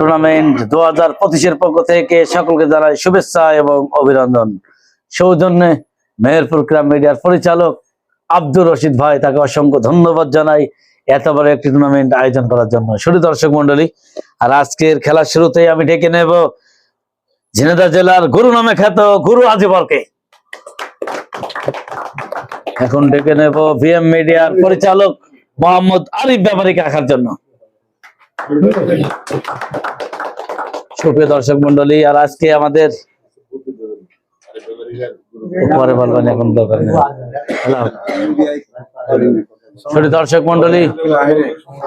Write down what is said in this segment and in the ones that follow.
Tournament শুভেচ্ছা এবং অভিনন্দন। সৌজন্যে মেহেরপুর ক্রাম মিডিয়ার পরিচালক আব্দুর রশিদ ভাই তাকে অসংখ্য ধন্যবাদ জানাই। একটি টুর্নামেন্ট আয়োজন করার জন্য। শুধু দর্শক মন্ডলী আর আজকের খেলার শুরুতেই আমি ডেকে নেব ঝিনেদা জেলার গুরু নামে খ্যাত গুরু আজিবরকে। এখন ডেকে নেব ভিএম মিডিয়ার পরিচালক মোহাম্মদ আরিফ ব্যাপারীকে রাখার জন্য। সুপ্রিয় দর্শক মন্ডলী, আর আজকে আমাদের বলবেন, এখন দরকার দর্শক মন্ডলী,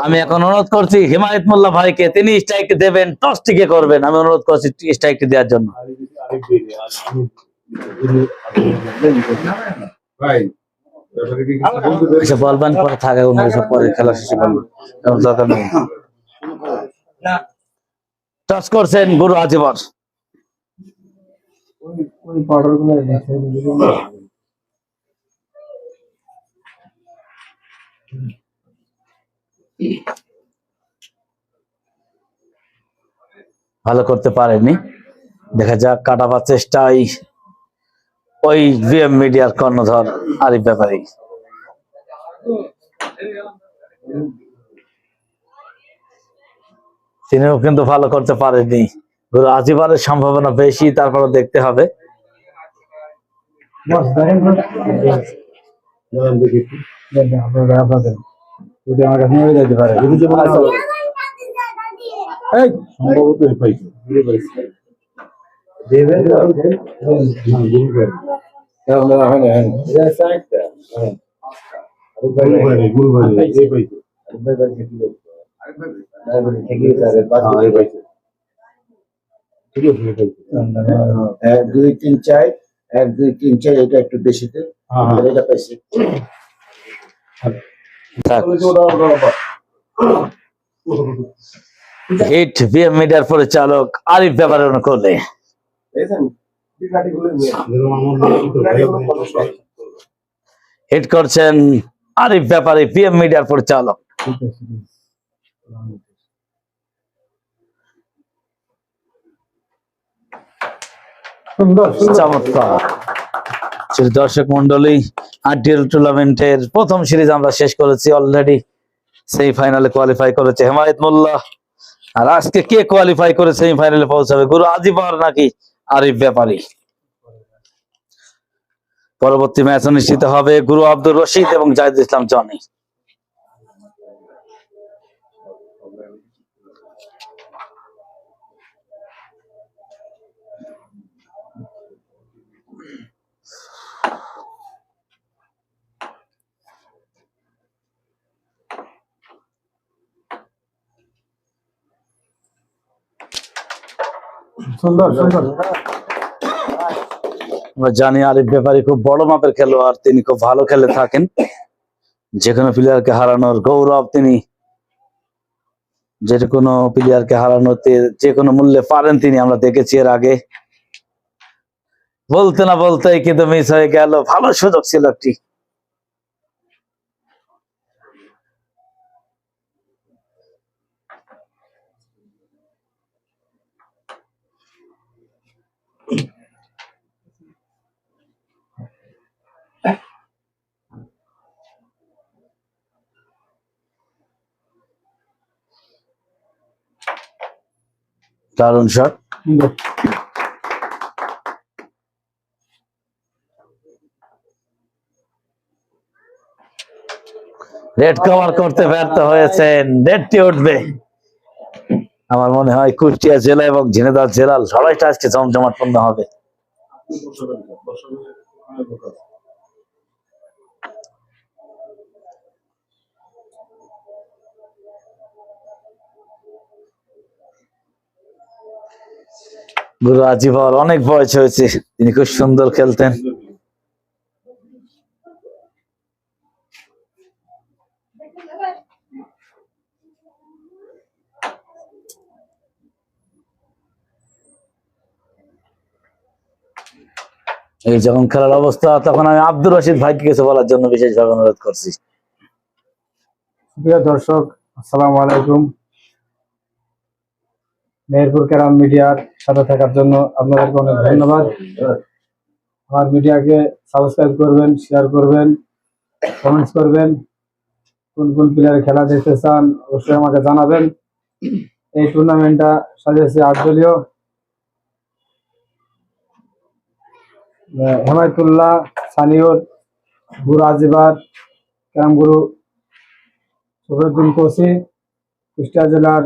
আমি এখন অনুরোধ করছি, হিমায়ত মোল্লা ভাইকে, তিনি স্ট্রাইক দেবেন টসটিকে করবেন। আমি অনুরোধ করছি স্ট্রাইক দেওয়ার জন্য? এসে বলবেন, পরে থাকে পরে খেলা শেষে বলবেন দরকার নেই। টস করছেন গুরু আজিবর ভালো করতে পারেনি দেখা যাক কাটাবার চেষ্টায় ওই ভিএম মিডিয়ার কর্ণধর আরিফ ব্যাপারী। তিনিও কিন্তু ভালো করতে পারেনি। গুরু আজিবারের সম্ভাবনা বেশি তারপরে দেখতে হবে। দাঁড়ান পারে। এক দুই তিন চার এক দুই তিন চার এটা একটু হ্যাঁ, হ্যাঁ। এটা পাইছি হিট ভিএম মিডিয়ার পরিচালক আরিফ ব্যাপারের অনুকূলে হিট করছেন আরিফ ব্যাপারে ভিএম মিডিয়ার পরিচালক। চমৎকার। দর্শক মন্ডলী আরটিএল টুর্নামেন্টের প্রথম সিরিজ আমরা শেষ করেছি অলরেডি সেই ফাইনালে কোয়ালিফাই করেছে হেমায়ত মোল্লা। আর আজকে কে কোয়ালিফাই করে সেমি ফাইনালে পৌঁছাবে, গুরু আজিবার নাকি আরিফ ব্যাপারী? পরবর্তী ম্যাচ অনুষ্ঠিত হবে গুরু আব্দুর রশিদ এবং জাহিদ ইসলাম জনি। সুন্দর সুন্দর। আমরা জানি আরিফ ব্যাপারী খুব বড় মাপের খেলোয়াড় তিনি খুব ভালো খেলে থাকেন। যে কোনো প্লেয়ারকে হারানোর গৌরব তিনি। যে কোনো প্লেয়ারকে হারানোতে যে কোনো মূল্যে পারেন তিনি আমরা দেখেছি এর আগে। বলতে না বলতেই কিন্তু মিস হয়ে গেল। ভালো সুযোগ ছিল একটি। দারুণ শট রেড কভার করতে ব্যর্থ হয়েছেন। রেডটি উঠবে। আমার মনে হয় কুষ্টিয়া জেলা এবং ঝিনেদার জেলা সবাইটা আজকে জমজমাটপূর্ণ হবে। গুরু আজিবর অনেক বয়স হয়েছে, তিনি খুব সুন্দর খেলতেন। এই যখন খেলার অবস্থা, তখন আমি আব্দুর রশিদ ভাইকে কিছু বলার জন্য বিশেষভাবে অনুরোধ করছি। প্রিয় দর্শক, আসসালামু আলাইকুম। মেহেরপুর ক্যারাম মিডিয়ার সাথে থাকার জন্য আপনাদেরকে অনেক ধন্যবাদ। আমার মিডিয়াকে সাবস্ক্রাইব করবেন শেয়ার করবেন কমেন্টস করবেন। কোন কোন প্লেয়ার খেলা দেখতে চান অবশ্যই আমাকে জানাবেন। এই টুর্নামেন্টটা সাজিয়েছে আট দলীয় হেমায়তুল্লাহ, সানিউর, গুরু আজিবার, ক্যারামগুরু সফরুদ্দিন কোসি, কুষ্টিয়া জেলার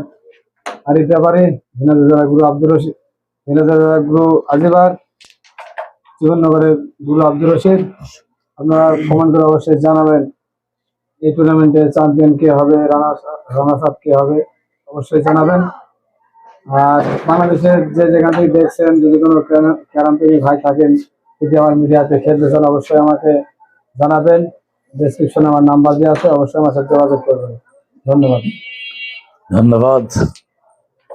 আরিতাবাড়ি ঝিনাইদহ জেলার গুরু আব্দুর রশিদ। আজিবার আপনারা অবশ্যই জানাবেন এই চ্যাম্পিয়ন কে হবে কে হবে, অবশ্যই জানাবেন। আর বাংলাদেশের যে দেখছেন, যদি ক্যারাম- ভাই থাকেন, যদি আমার মিডিয়াতে খেলতে চান, অবশ্যই আমাকে জানাবেন। ডেসক্রিপশনে আমার নাম্বার দেওয়া আছে, অবশ্যই আমার সাথে যোগাযোগ করবেন। ধন্যবাদ। ধন্যবাদ।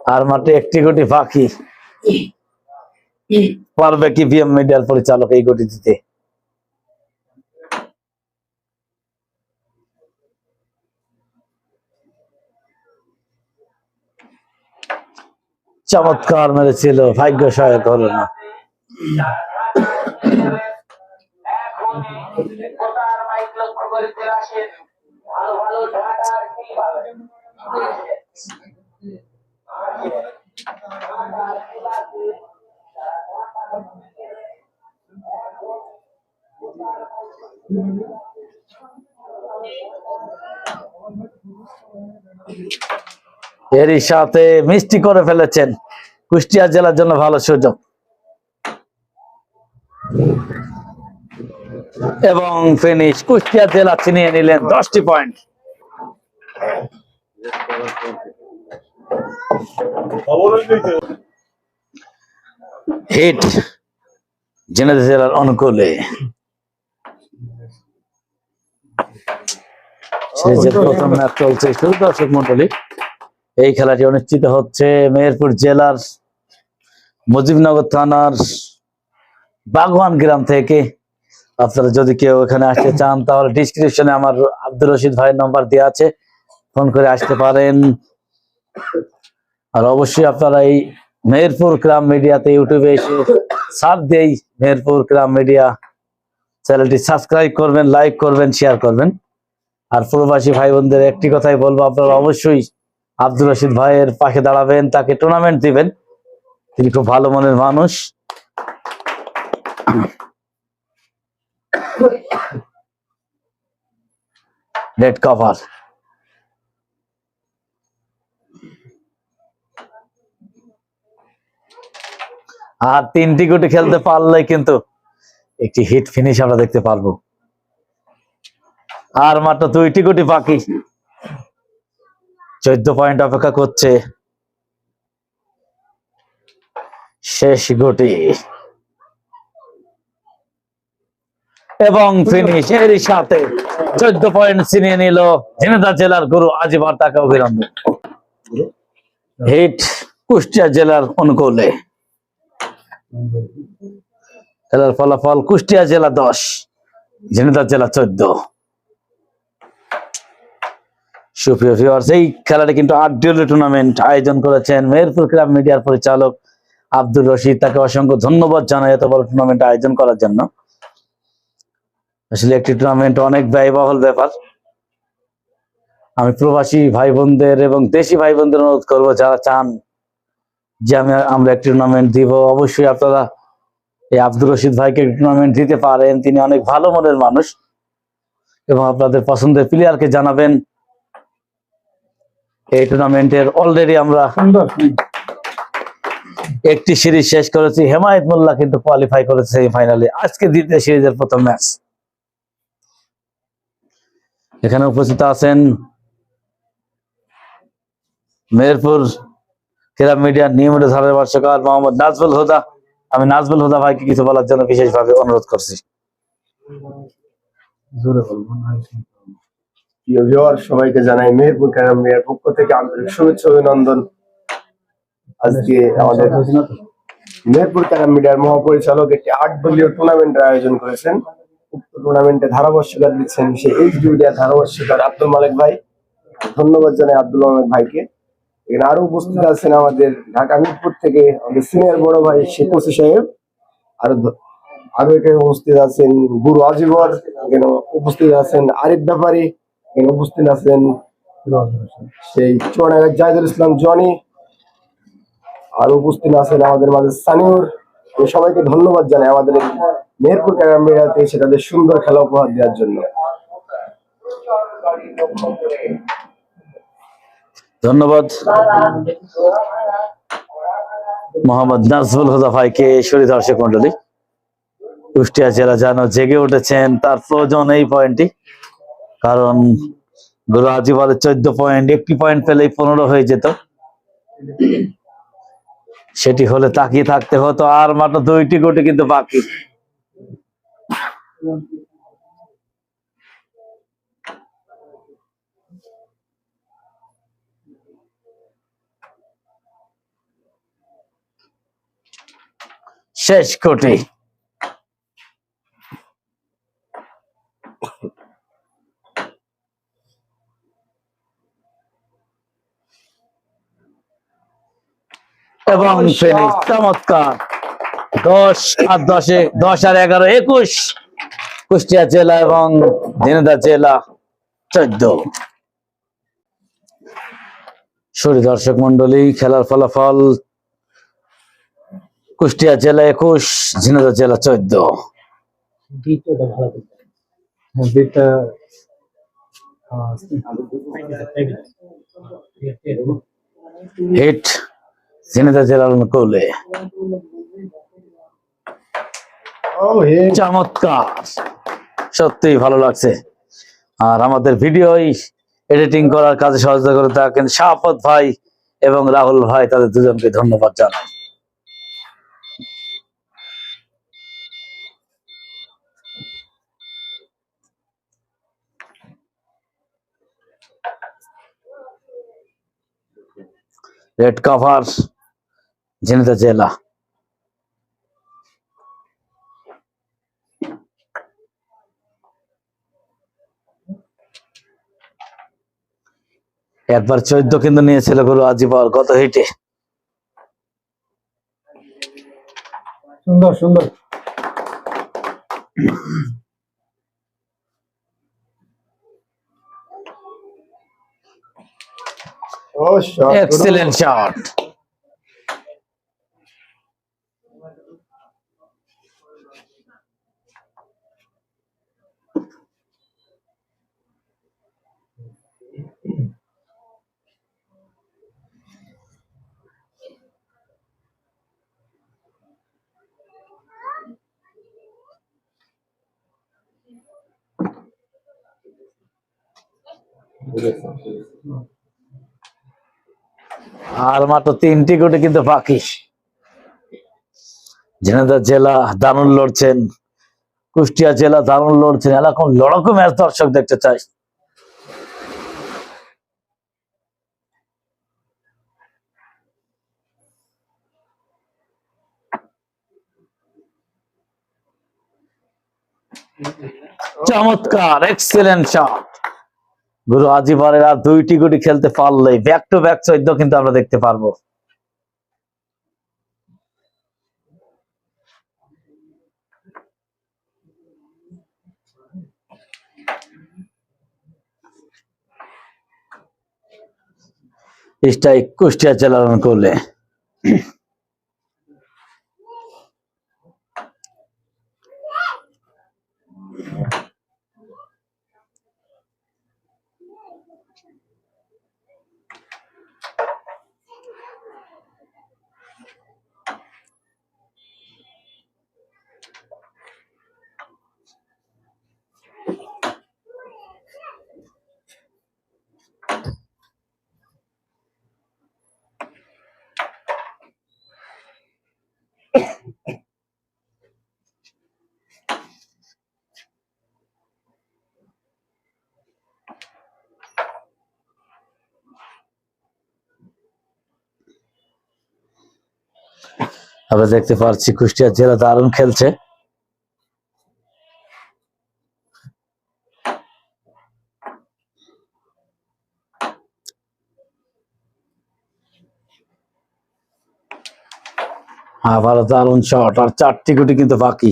আর মাঠে একটি কোটি পাখি। পারবে কি পিএম মিডিয়ার পরিচালক এই কোটি দিতে চমৎকার মেরেছিল ভাগ্য সহায়ক হলো না। ভালো ভালো এরই সাথে মিষ্টি করে ফেলেছেন কুষ্টিয়া জেলার জন্য ভালো সুযোগ। এবং ফিনিশ কুষ্টিয়া জেলা ছিনিয়ে নিলেন দশটি পয়েন্ট। হিট ঝিনাইদহ জেলার অনুকূলে। সিরিজের প্রথম ম্যাচ চলছে শুরু দর্শক মন্ডলী এই খেলাটি অনুষ্ঠিত হচ্ছে মেহেরপুর জেলার মুজিবনগর থানার বাগওয়ান গ্রাম থেকে। আপনারা যদি কেউ এখানে আসতে চান তাহলে ডিসক্রিপশনে আমার আব্দুল রশিদ ভাইয়ের নম্বর দেওয়া আছে। ফোন করে আসতে পারেন। আর অবশ্যই আপনারা এই মেহেরপুর গ্রাম মিডিয়াতে ইউটিউবে এসে সার্চ দেই মেহেরপুর গ্রাম মিডিয়া চ্যানেলটি সাবস্ক্রাইব করবেন, লাইক করবেন শেয়ার করবেন। আর প্রবাসী ভাই বোনদের একটি কথাই বলব, আপনারা অবশ্যই আব্দুর রশিদ ভাইয়ের পাশে দাঁড়াবেন, তাকে টুর্নামেন্ট দিবেন। তিনি খুব ভালো মনের মানুষ। রেড কভার আর তিনটি গুটি খেলতে পারলে কিন্তু একটি হিট ফিনিশ আমরা দেখতে পারব। আর মাত্র দুইটি গুটি বাকি। চোদ্দ পয়েন্ট অপেক্ষা করছে। শেষ গুটি। এবং ফিনিশ এরই সাথে চোদ্দ পয়েন্ট ছিনিয়ে নিল ঝিনাইদহ জেলার গুরু আজিবার তাকে অভিনন্দন। হিট কুষ্টিয়া জেলার অনুকূলে। খেলার ফলাফল কুষ্টিয়া জেলা দশ, ঝিনাইদহ জেলা চোদ্দ। সুপ্রিয় ভিউয়ার্স এই খেলাটি কিন্তু আট দলীয় টুর্নামেন্ট আয়োজন করেছেন মেহেরপুর ক্লাব মিডিয়ার পরিচালক আব্দুর রশিদ। তাকে অসংখ্য ধন্যবাদ জানাই এত বড় টুর্নামেন্ট আয়োজন করার জন্য। আসলে একটি টুর্নামেন্ট অনেক ব্যয়বহুল ব্যাপার। আমি প্রবাসী ভাই বোনদের এবং দেশি ভাই বোনদের অনুরোধ করব, যারা চান যে আমি আমরা টুর্নামেন্ট দিব। অবশ্যই আপনারা এই আব্দুর রশিদ ভাইকে টুর্নামেন্ট দিতে পারেন। তিনি অনেক ভালো মনের মানুষ। এবং আপনাদের পছন্দের প্লেয়ারকে জানাবেন। এই টুর্নামেন্টের অলরেডি আমরা একটি সিরিজ শেষ করেছি। হেমায়ত মোল্লা কিন্তু কোয়ালিফাই করেছে সেমিফাইনালে আজকে দ্বিতীয় সিরিজের প্রথম ম্যাচ এখানে উপস্থিত আছেন মেহেরপুর ক্রীড়া মিডিয়ার নিয়মিত ধারার ভাষ্যকার মোহাম্মদ নাজবুল হুদা। আমি নাজবুল হুদা ভাইকে কিছু বলার জন্য বিশেষভাবে অনুরোধ করছি। সবাইকে জানাই মেহেরপুর ক্যারাম মিডিয়ার পক্ষ থেকে আন্তরিক শুভেচ্ছা, অভিনন্দন। আজকে আমাদের মেহেরপুর ক্যারাম মিডিয়ার মহাপরিচালক একটি আট দলীয় টুর্নামেন্টের আয়োজন করেছেন। উক্ত টুর্নামেন্টে ধারাভাষ্যকার দিচ্ছেন সে এইচ মিডিয়ার ধারাভাষ্যকার আব্দুল মালিক ভাই। ধন্যবাদ জানাই আব্দুল মালিক ভাইকে। এখানে আরও উপস্থিত আছেন আমাদের ঢাকা মিরপুর থেকে আমাদের সিনিয়র বড় ভাই শেখ ওসি সাহেব, আরও আরও এখানে উপস্থিত আছেন গুরু আজিবর, এখানে উপস্থিত আছেন আরিফ ব্যাপারী, এখানে উপস্থিত আছেন সেই চুয়াডাঙ্গার জাহিদুল ইসলাম জনি, আর উপস্থিত আছেন আমাদের মাঝে সানিউর। সবাইকে ধন্যবাদ জানাই আমাদের মেহেরপুর ক্যারামেরাতে এসে তাদের সুন্দর খেলা উপহার দেওয়ার জন্য। ধন্যবাদ। মোহাম্মদ নাজমুল হুদা ভাইকে শরীর দর্শক মন্ডলী কুষ্টিয়া জেলা যেন জেগে উঠেছেন, তার প্রয়োজন এই পয়েন্টটি। কারণ গুরু চোদ্দ পয়েন্ট, একটি পয়েন্ট পেলেই পনেরো হয়ে যেত। সেটি হলে তাকিয়ে থাকতে হতো, আর মাত্র দুইটি গোটি কিন্তু বাকি। শেষ কোটি। এবং ফিনিশ চমৎকার। দশ আর দশে দশ আর এগারো একুশ। কুষ্টিয়া জেলা এবং দিনাজপুর জেলা চোদ্দ। সুরি দর্শক মন্ডলী খেলার ফলাফল কুষ্টিয়া জেলা একুশ ঝিনাইদহ জেলা চোদ্দ। হ্যাঁ হিট ঝিনাইদহ জেলার অনুকূলে। ও হে চমৎকার। সত্যি ভালো লাগছে। আর আমাদের ভিডিও এডিটিং করার কাজে সহযোগিতা করে থাকেন শাহপত ভাই এবং রাহুল ভাই তাদের দুজনকে ধন্যবাদ জানাই। রেড কভার ঝিনাইদহ জেলা। একবার চোদ্দ কিন্তু নিয়েছিল গুরু আজিবার গত হিটে সুন্দর সুন্দর। ও shot. গুরু। এক্সিলেন্ট শট আর মাত্র তিনটি কোটি কিন্তু বাকি। ঝিনাইদহ জেলা দারুণ লড়ছেন, কুষ্টিয়া জেলা দারুণ লড়ছেন এরকম লড়াকু ম্যাচ দর্শক দেখতে চাই। চমৎকার এক্সিলেন্ট শট গুরু আজিবারের আর দুইটি গুটি খেলতে পারলেই ব্যাক টু ব্যাক চৈদ্দ কিন্তু আমরা দেখতে পারব। কুষ্টিয়া জেলার অনুকূলে আমরা দেখতে পাচ্ছি কুষ্টিয়া জেলা দারুণ খেলছে। হ্যাঁ ভালো দারুণ শট আর চারটি গুটি কিন্তু বাকি।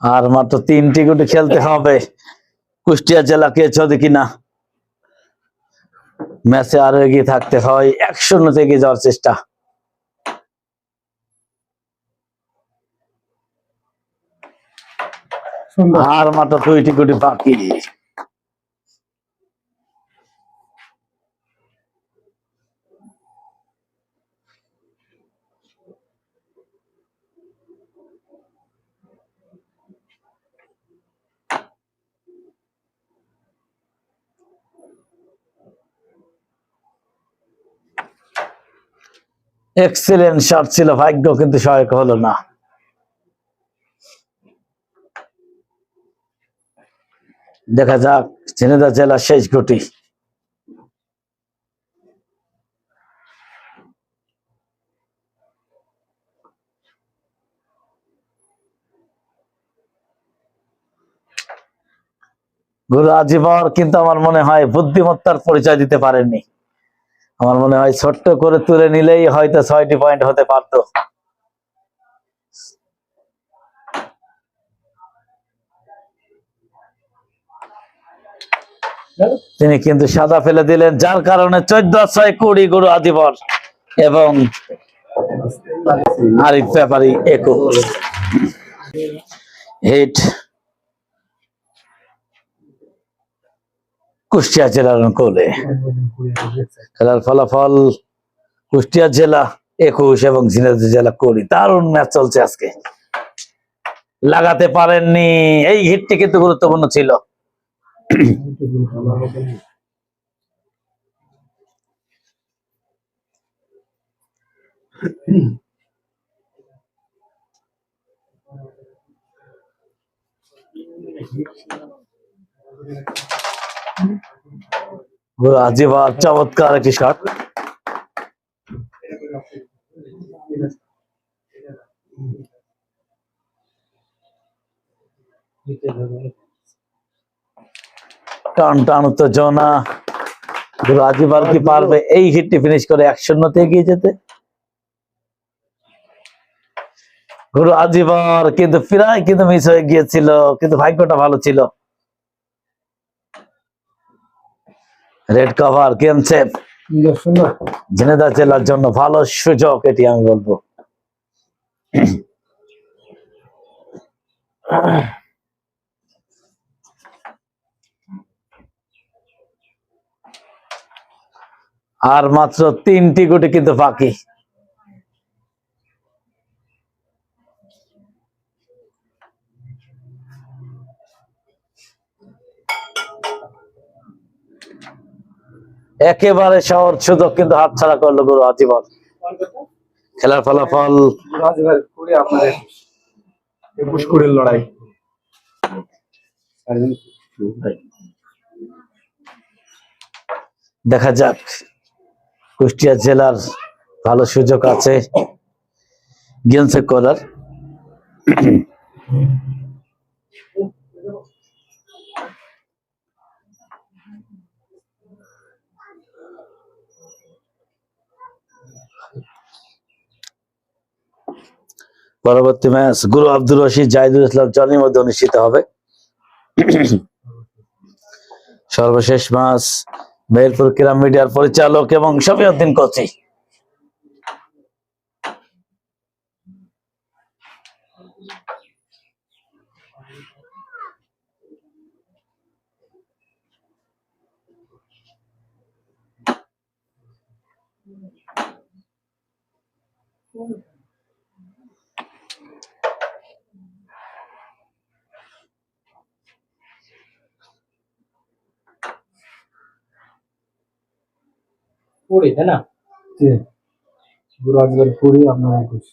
আর মাত্র তিনটি গুটি খেলতে হবে। কুষ্টিয়া জেলাকে যদি কিনা? ম্যাচে আরও এগিয়ে থাকতে হয়। এক শূন্যতে এগিয়ে যাওয়ার চেষ্টা। আর মাত্র দুইটি গুটি বাকি। এক্সিলেন্ট শট ছিল, ভাগ্য কিন্তু সহায়ক হলো না। দেখা যাক ঝিনেদা জেলার শেষ গুটি গুরু আজিবর কিন্তু আমার মনে হয় বুদ্ধিমত্তার পরিচয় দিতে পারেননি। আমার মনে হয় ছোট্ট করে তুলে নিলেই হয়তো ছয়টি পয়েন্ট হতে পারতো। তিনি কিন্তু সাদা ফেলে দিলেন, যার কারণে চোদ্দ ছয় কুড়ি গুরু আদিবর এবং আরিফ ব্যাপারী একুশ। হিট কুষ্টিয়া জেলার কোলে খেলার ফলাফল কুষ্টিয়া জেলা একুশ এবং ঝিনাইদহ জেলা কুড়ি। দারুণ ম্যাচ চলছে আজকে। লাগাতে পারেননি। এই হিটটি কিন্তু গুরুত্বপূর্ণ ছিল। গুরু চমৎকার একটি শট টান টান উত্তেজনা। গুরু আজিবার কি পারবে? এই হিটটি ফিনিশ করে এক শূন্যতে এগিয়ে যেতে। গুরু আজিবার কিন্তু প্রায় কিন্তু মিস হয়ে গিয়েছিল, কিন্তু ভাগ্যটা ভালো ছিল। রেড কভার গেম সুন্দর ঝিনেদা জেলার জন্য ভালো সুযোগ এটি আমি বলব। আর মাত্র তিনটি গুটি কিন্তু বাকি। একেবারে শহর সুযোগ কিন্তু হাতছাড়া করল গুরু আজীবন। খেলার ফলাফল লড়াই। দেখা যাক কুষ্টিয়া জেলার ভালো সুযোগ আছে। গেমসে করার। পরবর্তী ম্যাচ গুরু আব্দুর রশিদ, জাহিদুল ইসলাম জনির মধ্যে অনুষ্ঠিত হবে। সর্বশেষ ম্যাচ মেহেরপুর ক্রীড়া মিডিয়ার পরিচালক এবং শফিউদ্দিন কোচি। কুড়ি তাই না? জি। গুরু রাজবাড়ি কুড়ি আপনার একুশ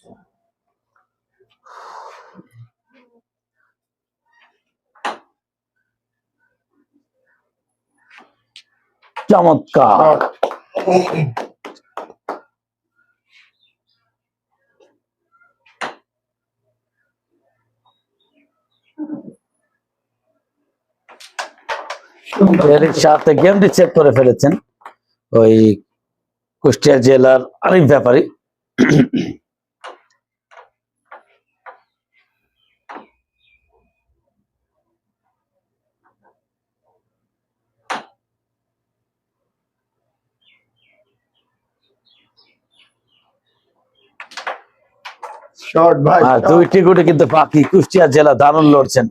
চমৎকার। সাথে গেমটি চেক করে ফেলেছেন। ওই কুষ্টিয়া জেলার আরিফ ব্যাপারী। শর্ট ভাই দুইটি গুটি কিন্তু বাকি কুষ্টিয়া জেলা দারুণ লড়ছেন।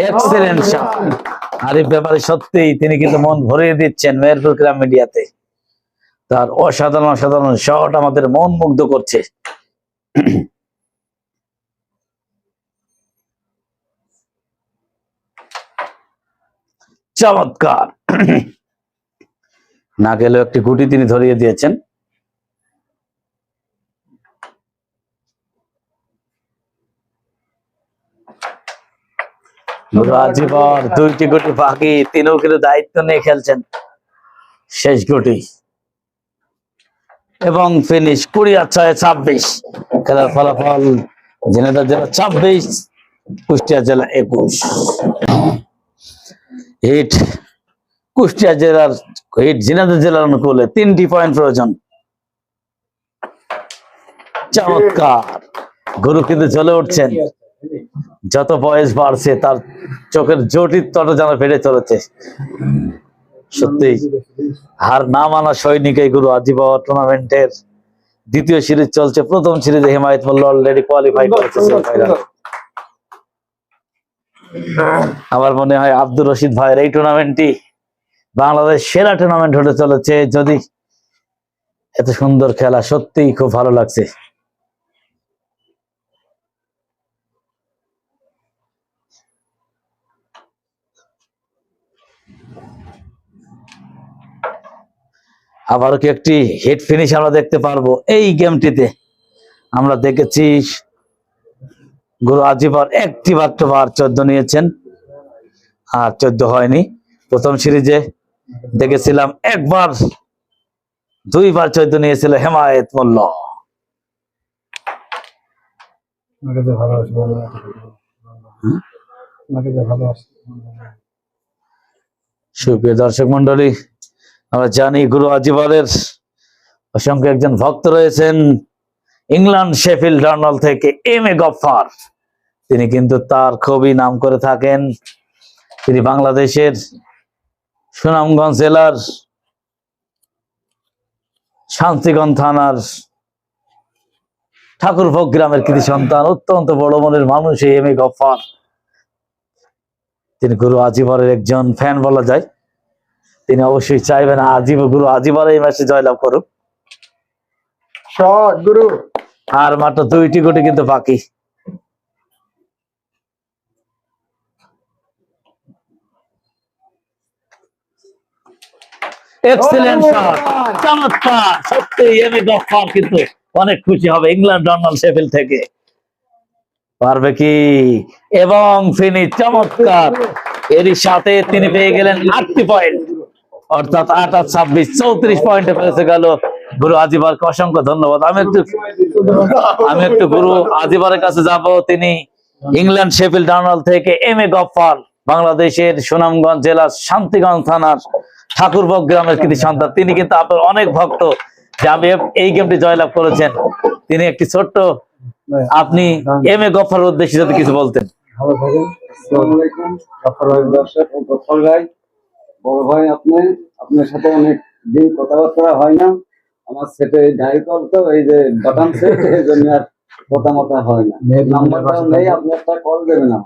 এক্সেলেন্ট শট আরিফ ব্যাপারে সত্যিই তিনি কিন্তু মন ভরিয়ে দিচ্ছেন মেহেরপুর গ্রাম মিডিয়াতে। তার অসাধারণ অসাধারণ শট আমাদের মন মুগ্ধ করছে। চমৎকার। না গেলেও একটি গুটি তিনি ধরিয়ে দিয়েছেন। দুইটি গুটি বাকি, তিনিও কিন্তু দায়িত্ব নিয়ে খেলছেন। শেষ গুটি। এবং ফিনিশ কুড়ি আর ছয়, ছাব্বিশ। খেলার ফলাফল ঝিনাইদহ জেলা ছাব্বিশ, কুষ্টিয়া জেলা একুশ। হিট। কুষ্টিয়া জেলার, হিট ঝিনাইদহ জেলার অনুকূলে তিনটি পয়েন্ট প্রয়োজন। চমৎকার। গুরু কিন্তু চলে উঠছেন। যত বয়স বাড়ছে, তার চোখের জটির তট যেন বেড়ে চলেছে। সত্যি, হার না মানা সৈনিক এই গুরু টুর্নামেন্টের দ্বিতীয় সিরিজ চলছে। প্রথম সিরিজে হিমায়ত মোল্লা অলরেডি কোয়ালিফাই করেছে আমার মনে হয় আব্দুর রশিদ ভাইয়ের এই টুর্নামেন্টটি বাংলাদেশ সেরা টুর্নামেন্ট হতে চলেছে। যদি এত সুন্দর খেলা, সত্যিই খুব ভালো লাগছে। আবারও কি একটি হিট ফিনিশ আমরা দেখতে পারব? এই গেমটিতে আমরা দেখেছি গুরু আজিবার একটি মাত্র বার চোদ্দ নিয়েছেন। আর চোদ্দ হয়নি। প্রথম সিরিজে দেখেছিলাম একবার দুইবার চোদ্দ নিয়েছিল হেমায়েত মল্ল। ওনাকে যে ভালোবাসি ভালো ওনাকে যে ভালোবাসি সুপ্রিয় দর্শক মন্ডলী আমরা জানি গুরু আজিবারের অসংখ্য একজন ভক্ত রয়েছেন ইংল্যান্ড শেফিল জার্নাল থেকে এম এ গফার তিনি কিন্তু তার খুবই নাম করে থাকেন। তিনি বাংলাদেশের সুনামগঞ্জ জেলার শান্তিগঞ্জ থানার ঠাকুরভোগ গ্রামের কৃতি সন্তান, অত্যন্ত বড় মনের মানুষ এই এম এ গফার তিনি গুরু আজিবরের একজন ফ্যান বলা যায়। তিনি অবশ্যই চাইবেন আজিব গুরু আজিবর এই ম্যাচে জয়লাভ করুক। গুরু। আর মাত্র দুইটি গুটি কিন্তু বাকি। এক্সেলেন্ট শট চমৎকার। সত্যি এমি গফার কিন্তু অনেক খুশি হবে ইংল্যান্ড ডোনাল্ড শেফিল থেকে। পারবে কি? এবং ফিনি চমৎকার। এরই সাথে তিনি পেয়ে গেলেন আটটি পয়েন্ট অর্থাৎ আট ছাব্বিশ, চৌত্রিশ পয়েন্টে পৌঁছে গেল গুরু আজিবারকে। অসংখ্য ধন্যবাদ। আমি একটু আমি একটু গুরু আজিবারের কাছে যাব। তিনি ইংল্যান্ড শেফিল ডার্নাল থেকে এম এ গফার, বাংলাদেশের সুনামগঞ্জ জেলার শান্তিগঞ্জ থানার ঠাকুরবক গ্রামের কৃতি সন্তান। তিনি কিন্তু আপনার অনেক ভক্ত যে আমি এই গেমটি জয়লাভ করেছেন। তিনি একটি ছোট্ট, আপনি এম এ গফার উদ্দেশ্যে যদি কিছু বলতেন। ভালো থাকেন। বড় ভাই আপনি আপনার সাথে অনেক দিন কথাবার্তা হয় না। আমার সেটে ডায়াল কল তো এই যে বাটন সেট এই জন্য আর কথা মতো হয় না। মেহেরপুর নাম্বারটা নেই আপনি একটা কল দেবেন না।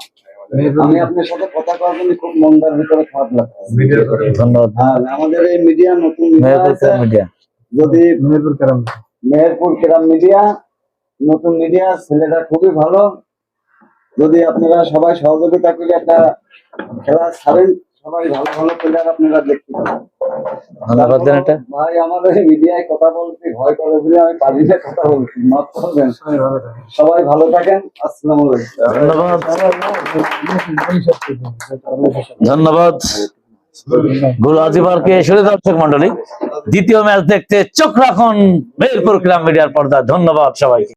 আমি আপনার সাথে কথা করার জন্য খুব মনটার ভিতরে খারাপ লাগছে। ধন্যবাদ। আর আমাদের এই মিডিয়া নতুন মিডিয়া মেহেরপুর আছে। মিডিয়া যদি মেহেরপুর কেরাম। মেহেরপুর কেরাম মিডিয়া নতুন মিডিয়া ছেলেটা খুবই ভালো। যদি আপনারা সবাই সহযোগিতা করে একটা খেলা ছাড়েন ভালো ভালো প্লেয়ার আপনারা দেখতে পাবেন। ধন্যবাদ দেন এটা ভাই আমাদের মিডিয়ায় কথা বলতে ভয় করে বলে আমি পারি না কথা বলছি মাফ করবেন। সবাই ভালো থাকেন। আসসালামু আলাইকুম। ধন্যবাদ। গুরু দর্শক মন্ডলী দ্বিতীয় ম্যাচ দেখতে চোখ রাখুন মেহেরপুর ক্লাব মিডিয়ার পর্দা ধন্যবাদ সবাইকে।